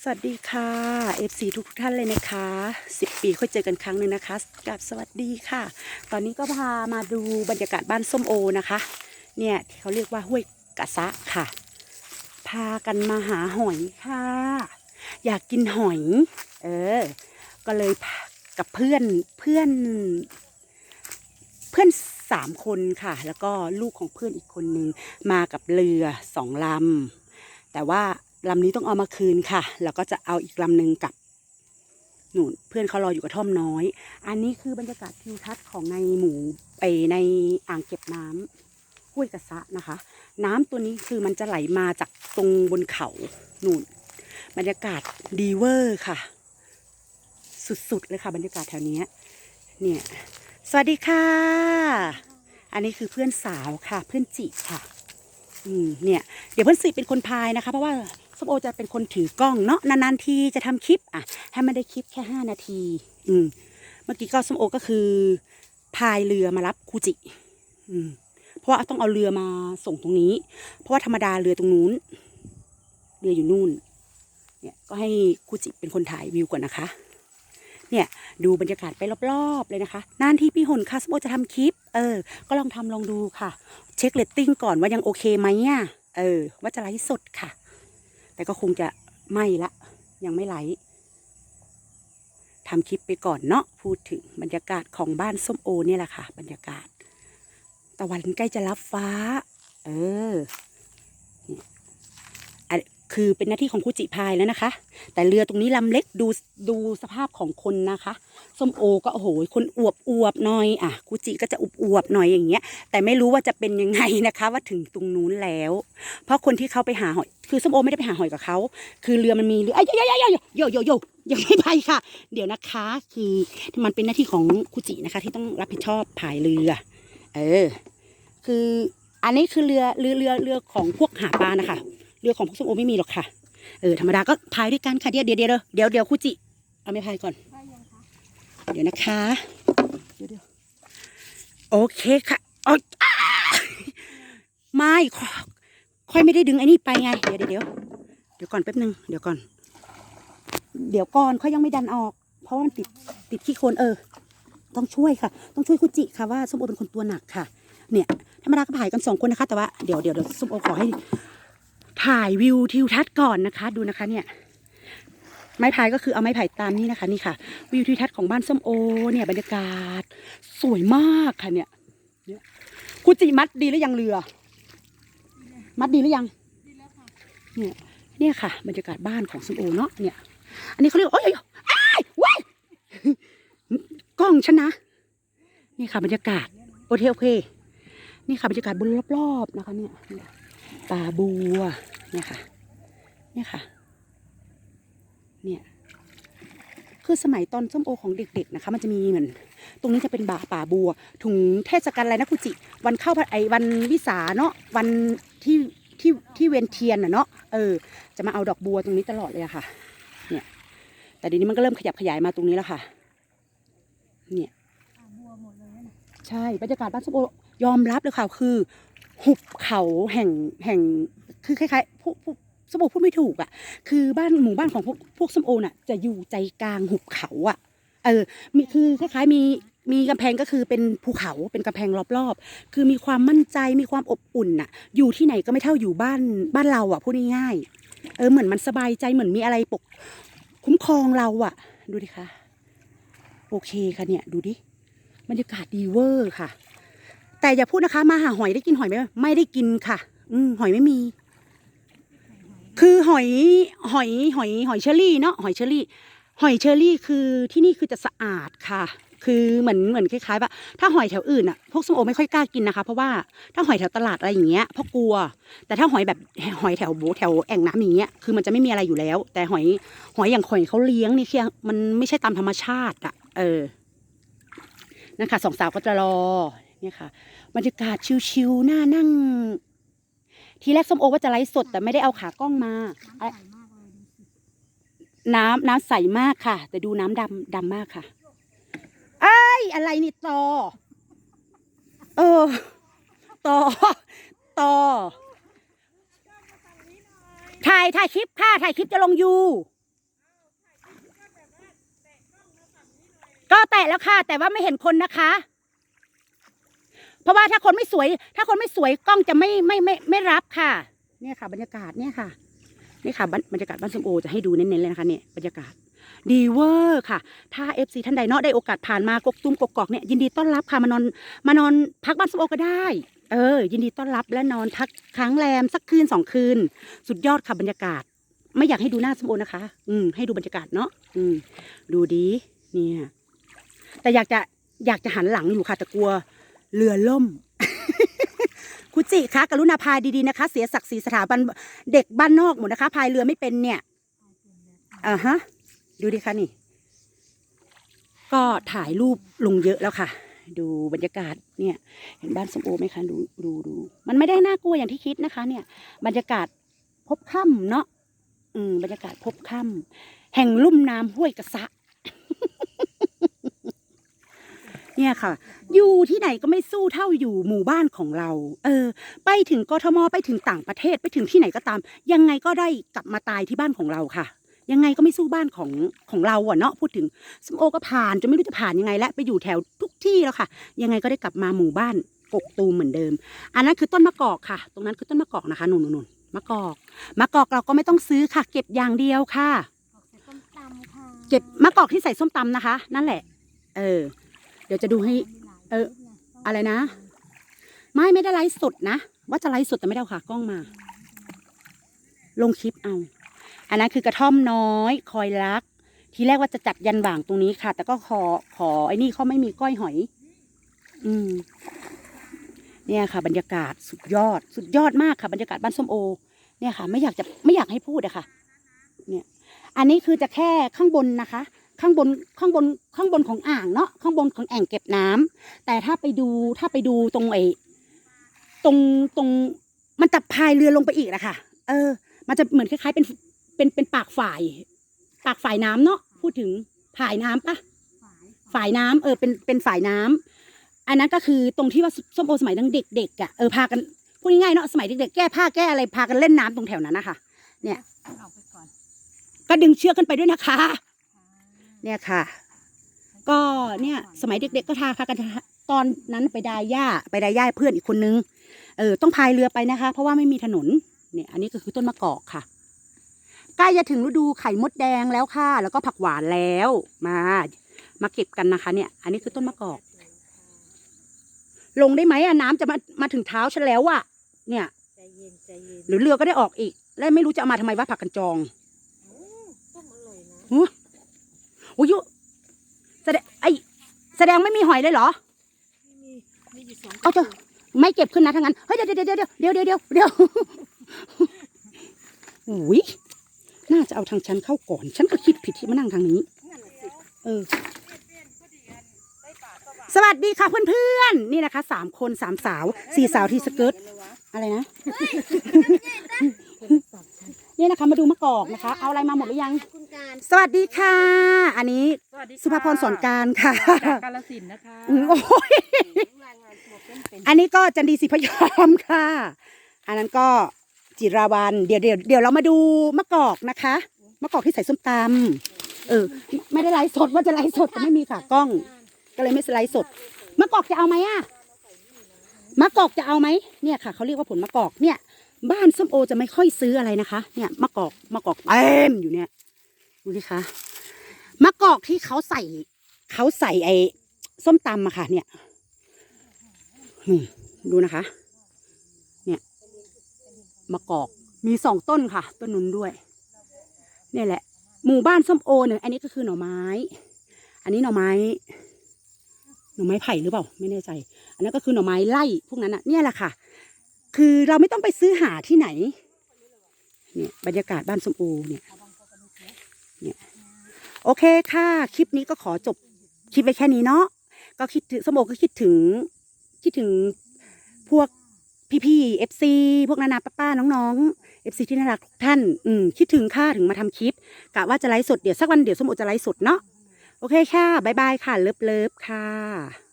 สวัสดีค่ะ FC ทุกทุกๆท่านเลยนะคะ 10 ปีค่อยเจอกันครั้งหนึ่งนะคะกับสวัสดีค่ะ ตอนนี้ก็พามาดูบรรยากาศบ้านส้มโอนะคะ เนี่ยที่เขาเรียกว่าห้วยกะซะค่ะ พากันมาหาหอยค่ะ อยากกินหอย เออ ก็เลยกับเพื่อนเพื่อน เพื่อนสามคนค่ะ แล้วก็ลูกของเพื่อนอีกคนนึงมากับเรือสองลำแต่ว่า ลำนี้ต้องเอามาคืนค่ะ แล้วก็จะเอาอีกลำหนึ่งกับหนูนเพื่อนเขารออยู่กระท่อมน้อย อันนี้คือบรรยากาศทิวทัศน์ของในหมู่ไปในอ่างเก็บน้ำห้วยกระซะนะคะ น้ำตัวนี้คือมันจะไหลมาจากตรงบนเขาหนูนบรรยากาศดีเวอร์ค่ะ สุดๆเลยค่ะ บรรยากาศแถวนี้เนี่ย สวัสดีค่ะ อันนี้คือเพื่อนสาวค่ะ เพื่อนจิค่ะ อืมเนี่ย เดี๋ยวเพื่อนสิเป็นคนพายนะคะ เพราะว่า ส้มโอจะเป็นคนถือกล้องเนาะนานๆทีจะทำคลิปอะให้มันได้คลิปแค่ห้านาที อืมเมื่อกี้ก็ส้มโอก็คือ พายเรือมารับคูจิ อืมเพราะว่าต้องเอาเรือมาส่งตรงนี้ เพราะว่าธรรมดาเรือตรงนู้น เรืออยู่นู่น เนี่ยก็ให้คูจิเป็นคนถ่ายวิวก่อนนะคะ เนี่ยดูบรรยากาศไปรอบๆเลยนะคะ นานที่พี่หนค่ะสมมติจะทำคลิป เออ ก็ลองทำลองดูค่ะ เช็คเรตติ้งก่อนว่ายังโอเคไหมอะเออ ว่าจะไลฟ์สดค่ะ แต่ก็คงจะไม่ละ ยังไม่ไลฟ์ทำคลิปไปก่อนเนาะพูดถึงบรรยากาศของบ้านส้มโอเนี่ยแหละค่ะ บรรยากาศ ตะวันใกล้จะรับฟ้า เออนี่ คือเป็นหน้าที่ของครูจิพายแล้วนะคะ แต่เรือตรงนี้ลำเล็กดูดูสภาพของคนนะคะส้มโอก็โอ้โหคนอวบอวบหน่อยอะกุจิก็จะอวบอวบหน่อยอย่างเงี้ย แต่ไม่รู้ว่าจะเป็นยังไงนะคะ ว่าถึงตรงนู้นแล้ว เพราะคนที่เขาไปหาหอยคือส้มโอไม่ได้ไปหาหอยกับเขาคือเรือมันมีเรือไอ้ยโยโยโยโยโยโยยังไม่ไปค่ะ เดี๋ยวนะคะ คือมันเป็นหน้าที่ของกุจินะคะ ที่ต้องรับผิดชอบพายเรือ เออ คืออันนี้คือเรือเรือเรือเรือของพวกหาปลานะคะ เรือของพวกส้มโอไม่มีหรอกค่ะ เออธรรมดาก็พายด้วยกันค่ะเดี๋ยวเดี๋ยวเดี๋ยวเดี๋ยวเดี๋ยวคุจิ เอาไม่พายก่อน เดี๋ยวนะคะ เดี๋ยวเดี๋ยวโอเคค่ะโอยอ้าไม่ค่อยไม่ได้ดึงไอ้นี่ไปไง เดี๋ยวเดี๋ยวเดี๋ยวก่อนแป๊บนึงเดี๋ยวก่อน เดี๋ยวก่อนเขายังไม่ดันออก เพราะว่ามันติดติดขี้โคลนเออ ต้องช่วยค่ะ ต้องช่วยคุจิค่ะว่าส้มโอเป็นคนตัวหนักค่ะ เนี่ยธรรมดาก็ถ่ายกันสองคนนะคะ แต่ว่าเดี๋ยวเดี๋ยวเดี๋ยวส้มโอขอให้ ถ่ายวิวทิวทัศน์ก่อนนะคะ ดูนะคะเนี่ย ไม้พายก็คือเอาไม้ไผ่ตามนี้นะคะนี่ค่ะ วิวทิวทัศน์ของบ้านส้มโอ เนี่ยบรรยากาศ สวยมากค่ะเนี่ยคุจิมัดดีหรือยังเรือ มัดดีหรือยังเนี่ยเนี่ยค่ะ บรรยากาศบ้านของส้มโอเนาะเนี่ย อันนี้เขาเรียกโอ้ยโอ้ยว้ายกล้องฉันนะนี่ค่ะบรรยากาศโอเคโอเค นี่ค่ะบรรยากาศบนรอบๆนะคะเนี่ยเนี่ย ป่าบัวเนี่ยค่ะ เนี่ยค่ะ เนี่ย คือสมัยตอนส้มโอของเด็ก ๆนะคะ มันจะมีเหมือน ตรงนี้จะเป็นบ่าป่าบัวถุงเทศกาลอะไรนะคุจิ วันเข้าพรรไอวันวิสาเนาะ วันที่ที่ที่เวียนเทียนอะเนาะ เออ จะมาเอาดอกบัวตรงนี้ตลอดเลยอะค่ะ เนี่ย แต่เดี๋ยวนี้มันก็เริ่มขยับขยายมาตรงนี้แล้วค่ะ เนี่ย ใช่ บรรยากาศบ้านส้มโอยอมรับเลยค่ะ คือ หุบเขาแห่งแห่งคือคล้ายๆพวกพวกส้มโอพูดไม่ถูกอะ คือบ้านหมู่บ้านของพวกพวกส้มโอน่ะ จะอยู่ใจกลางหุบเขาอะ เออ มีคือคล้ายๆมีมีกำแพงก็คือเป็นภูเขาเป็นกำแพงรอบๆ คือมีความมั่นใจมีความอบอุ่นน่ะ อยู่ที่ไหนก็ไม่เท่าอยู่บ้านบ้านเราอะพูดง่ายๆเออเหมือนมันสบายใจเหมือนมีอะไรปก คุ้มครองเราอะ ดูดิคะโอเคค่ะเนี่ย ดูดิบรรยากาศดีเวอร์ค่ะ แต่อย่าพูดนะคะ มาหาหอยได้กินหอยไหมไม่ได้กินค่ะ อืมหอยไม่มี คือหอยหอยหอยหอยเชอรี่เนาะหอยเชอรี่ หอยเชอรี่คือที่นี่คือจะสะอาดค่ะ คือเหมือนเหมือนคล้ายๆว่าถ้าหอยแถวอื่นอะพวกส้มโอไม่ค่อยกล้ากินนะคะ เพราะว่าถ้าหอยแถวตลาดอะไรอย่างเงี้ยเพราะกลัว แต่ถ้าหอยแบบหอยแถวโบแถวแอ่งน้ำอย่างเงี้ยคือมันจะไม่มีอะไรอยู่แล้ว แต่หอยหอยอย่างหอยเขาเลี้ยงนี่คือมันไม่ใช่ตามธรรมชาติอะเออนะคะสองสาวก็จะรอี่ยค่ะบรรยากาศชิวๆน่านั่ง ทีแรกส้มโอว่าจะไลฟ์สด แต่ไม่ได้เอาขากล้องมา น้ำน้ำใสมากค่ะ แต่ดูน้ำดำดำมากค่ะไอ้อะไรนี่ต่อเออต่อต่อถ่ายถ่ายคลิปค่ะถ่ายคลิปจะลงยูก็แตะแล้วค่ะ แต่ว่าไม่เห็นคนนะคะ เพราะว่าถ้าคนไม่สวย ถ้าคนไม่สวยกล้องจะไม่ไม่ไม่ไม่รับค่ะ เนี่ยค่ะ บรรยากาศเนี่ยค่ะนี่ค่ะบรรยากาศบ้านสมโอจะให้ดูเน้นๆเลยนะคะเนี่ยบรรยากาศดีเวอร์ค่ะ ถ้าเอฟซีท่านใดเนาะได้โอกาสผ่านมากกตุ้มกกอกเนี่ยยินดีต้อนรับค่ะมานอนมานอนพักบ้านสมโอก็ได้ เออ ยินดีต้อนรับและนอนพักค้างแรมสักคืนสองคืน สุดยอดค่ะบรรยากาศ ไม่อยากให้ดูหน้าสมโอนะคะ อืมให้ดูบรรยากาศเนาะอืมดูดีเนี่ยแต่อยากจะอยากจะหันหลังอยู่ค่ะแต่กลัว เรือล่ม คุจิคะกรุณาพายดีๆนะคะ เสียศักดิ์ศรีสถาบันเด็กบ้านนอกหมดนะคะพายเรือไม่เป็นเนี่ยอ่าฮะ ดูดิคะนี่ ก็ถ่ายรูปลงเยอะแล้วค่ะ ดูบรรยากาศเนี่ย เห็นบ้านสมโอไหมคะดูดูดูมันไม่ได้น่ากลัวอย่างที่คิดนะคะ เนี่ย บรรยากาศพบค่ำเนาะอืมบรรยากาศพบค่ำแห่งลุ่มน้ำห้วยกระซะ เนี่ยค่ะ อยู่ที่ไหนก็ไม่สู้เท่าอยู่หมู่บ้านของเรา เออ ไปถึงกทมไปถึงต่างประเทศไปถึงที่ไหนก็ตาม ยังไงก็ได้กลับมาตายที่บ้านของเราค่ะ ยังไงก็ไม่สู้บ้านของของเราอะเนาะพูดถึงสมโอก็ผ่านจนไม่รู้จะผ่านยังไงและไปอยู่แถวทุกที่แล้วค่ะ ยังไงก็ได้กลับมาหมู่บ้านกกตูมเหมือนเดิม อันนั้นคือต้นมะกอกค่ะ ตรงนั้นคือต้นมะกอกนะคะนุ่นๆๆมะกอกมะกอกเราก็ไม่ต้องซื้อค่ะ เก็บอย่างเดียวค่ะส้มตำค่ะเก็บมะกอกที่ใส่ส้มตำนะคะ นั่นแหละ เออ เดี๋ยวจะดูให้ เออ อะไรนะ ไม่ไม่ได้ไลฟ์สดนะ ว่าจะไลฟ์สดแต่ไม่ได้เอาขากล้องมา ลงคลิปเอา อันนั้นคือกระท่อมน้อย คอยรัก ทีแรกว่าจะจัดยันหว่างตรงนี้ค่ะ แต่ก็ขอขอไอ้นี่เขาไม่มีก้อยหอย อืม เนี่ยค่ะ บรรยากาศสุดยอด สุดยอดมากค่ะ บรรยากาศบ้านส้มโอ เนี่ยค่ะ ไม่อยากจะไม่อยากให้พูดอะค่ะ เนี่ย อันนี้คือจะแค่ข้างบนนะคะ ข้างบนข้างบนข้างบนของอ่างเนาะข้างบนของแอ่งเก็บน้ำแต่ถ้าไปดูถ้าไปดูตรงไอ้ตรงตรงมันจะพายเรือลงไปอีกนะคะ เออ มันจะเหมือนคล้ายๆเป็นเป็นเป็นปากฝ่าย ปากฝ่ายน้ำเนาะพูดถึงผายน้ำปะฝายฝ่ายน้ำเออเป็นเป็นฝ่ายน้ำอันนั้นก็คือตรงที่ว่าส้มโอสมัยเด็กๆอะเออพากันพูดง่ายๆเนาะสมัยเด็กๆแก้ผ้าแก้อะไรพากันเล่นน้ำตรงแถวนั้นนะคะเอาไปก่อนก็ดึงเชือกกันไปด้วยนะคะค่ะ เนี่ยค่ะ ก็เนี่ยสมัยเด็กๆก็ทาพากันตอนนั้นไปดายหญ้าไปดายหญ้าเพื่อนอีกคนนึงเออต้องพายเรือไปนะคะ เพราะว่าไม่มีถนนเนี่ย อันนี้ก็คือต้นมะกอกค่ะใกล้จะถึงฤดูไข่มดแดงแล้วค่ะ แล้วก็ผักหวานแล้วมา มาเก็บกันนะคะ เนี่ย อันนี้คือต้นมะกอก ลงได้ไหมอะน้ำจะมามาถึงเท้าฉันแล้วอะเนี่ยใจเย็นใจเย็นหรือเรือก็ได้ออกอีก และไม่รู้จะเอามาทำไมว่าผักกันจอง อืมต้มอร่อยนะ โอ้ยยุแสดงไอแส ดงไม่มีหอยเลยเหรอมีมีอยู่สองเอาเถอะไม่เก็บขึ้นนะทั้างนั้นเฮ้ยเดี๋ยวเดี๋ยวเดี๋ยวเดี๋ยวเดี๋ยวเดี๋ยวเดี๋ยวอุ้ยน่าจะเอาทางฉันเข้าก่อน ฉันก็คิดผิดที่มานั่งทางนี้ นั่นน่ะสิเออ สวัสดีค่ะเพื่อนๆนี่นะคะสามคนสามสาวสี่สาวที่สเกิร์ตอะไรนะ นี่นะคะมาดูมะกอกนะคะ เอาอะไรมาหมดหรือยัง คุณการสวัสดีค่ะ อันนี้สวัสดีค่ะสุภาพรสอนการค่ะจากกาลสินธุ์นะคะอืมโอ้ยรายงานตัวเป็นเป็นอันนี้ก็จันดีสิพยอมค่ะ อันนั้นก็จิราวันเดี๋ยวเดี๋ยวเดี๋ยวเรามาดูมะกอกนะคะมะกอกที่ใส่ส้มตำเออ ไม่ได้ไลฟ์สดว่าจะไลฟ์สดแต่ไม่มีขากล้อง ก็เลยไม่ไลฟ์สดมะกอกจะเอาไหมอะมะกอกจะเอาไหมเนี่ยค่ะเขาเรียกว่าผลมะกอกเนี่ย บ้านส้มโอจะไม่ค่อยซื้ออะไรนะคะ เนี่ยมะกอกมะกอกเต็มอยู่เนี่ยดูดิคะมะกอกที่เขาใส่เขาใส่ไอ้ส้มตำอะค่ะ เนี่ยดูนะคะ เนี่ยมะกอกมีสองต้นค่ะ ต้นนุนด้วย เนี่ยแหละ หมู่บ้านส้มโอเนี่ยอันนี้ก็คือหน่อไม้ อันนี้หน่อไม้ หน่อไม้ไผ่หรือเปล่า ไม่แน่ใจ อันนั้นก็คือหน่อไม้ไล่พวกนั้นอะเนี่ยแหละค่ะ คือเราไม่ต้องไปซื้อหาที่ไหน เนี่ยบรรยากาศบ้านสมโอเนี่ยเนี่ยโอเคค่ะ คลิปนี้ก็ขอจบคลิปไว้แค่นี้เนาะก็คิดถึงสมโอก็คิดถึง คิดถึงพวกพี่ๆเอฟซีพวกนานาป้าๆน้องๆเอฟซีที่น่ารักทุกท่าน อืมคิดถึงค่ะถึงมาทำคลิปกะว่าจะไลฟ์สดเดี๋ยวสักวันเดี๋ยวสมโอจะไลฟ์สดเนาะโอเคค่ะบายบายค่ะเลิฟเลิฟค่ะ